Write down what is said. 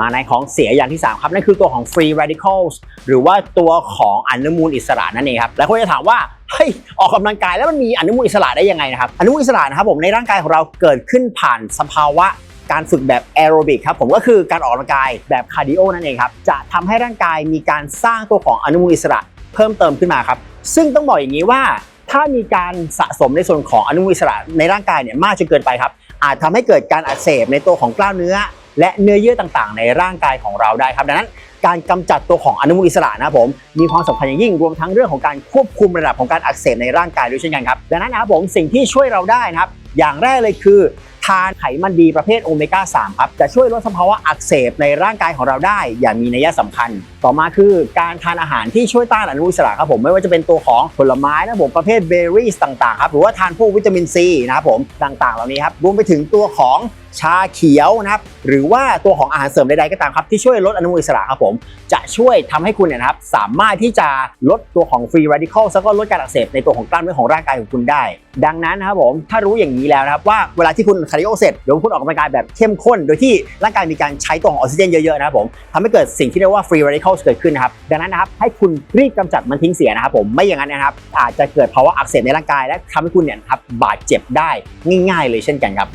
มาในของเสียอย่างที่ 3 ครับ นั่นคือตัวของ free radicals หรือว่าตัวของอนุมูลอิสระนั่นเองครับแล้วคนจะถามว่าเฮ้ยออกกำลังกายแล้วมันมีอนุมูลอิสระได้ยังไงนะครับอนุมูลอิสระนะครับผมในร่างกายของเราเกิดขึ้นผ่านสภาวะการฝึกแบบแอโรบิกครับผมก็คือการออกกำลังกายแบบคาร์ดิโอนั่นเองครับจะทำให้ร่างกายมีการสร้างตัวของอนุมูลอิสระเพิ่มเติมขึ้นมาครับซึ่งต้องบอกอย่างนี้ว่า ถ้ามีการสะสมในส่วนของอนุมูลอิสระในร่างกายเนี่ยมากจนเกินไปครับอาจทำให้เกิดการอักเสบในตัวของกล้ามเนื้อ และเนื้อเยื่อต่างๆ ในร่างกายของเราได้ครับ ดังนั้นการกำจัดตัวของอนุมูลอิสระนะครับผมมีความสำคัญอย่างยิ่งรวมทั้งเรื่องของการควบคุมระดับของการอักเสบในร่างกายด้วยเช่นกันครับดังนั้นนะครับผมสิ่งที่ช่วยเราได้นะครับอย่างแรกเลยคือทานไขมันดีประเภทโอเมก้า 3 ครับ จะช่วยลดสภาวะอักเสบในร่างกายของเราได้ อย่างมีนัยสำคัญ ต่อมาคือการทานอาหารที่ช่วยต้านอนุมูลอิสระครับผมไม่ว่าจะเป็นตัวของผลไม้นะครับผมประเภทเบอร์รี่ต่างๆครับหรือว่าทานพวกวิตามินซีนะครับผมต่างๆ เหล่านี้ครับรวมไปถึงตัวของ ชาเขียวนะครับหรือว่าตัวของอาหารเสริมใดๆก็ตามครับที่ช่วยลดอนุมูลอิสระครับผมจะช่วยทำให้คุณเนี่ยนะครับสามารถที่จะลดตัวของฟรี r a ดิคอลแล้วก็ลดการอักเสบในตัวของกล้ามเนื้อของร่างกายของคุณได้ ดังนั้นนะครับผมถ้ารู้อย่างนี้แล้วนะครับว่าเวลาที่คุณคาร์ดิโอเสร็จเดี๋ยวคุณออกกำลังกายแบบเข้มข้น โดยที่ร่างกายมีการใช้ตัวของออกซิเจนเยอะๆนะครับผมทำให้เกิดสิ่งที่เรียกว่าฟรี r a ดิคอลเกิดขึ้นนะครับดังนั้นนะครับให้คุณรีบกำจัดมันทิ้งเสียนะครับผมไม่อย่างนั้นนะครับอาจจะเกิดภาวะอักเสบในร่างกายและทำให้คุณเนี่ยครับบาดเจ็บได้ง่าย ๆ เลยเช่นกันครับ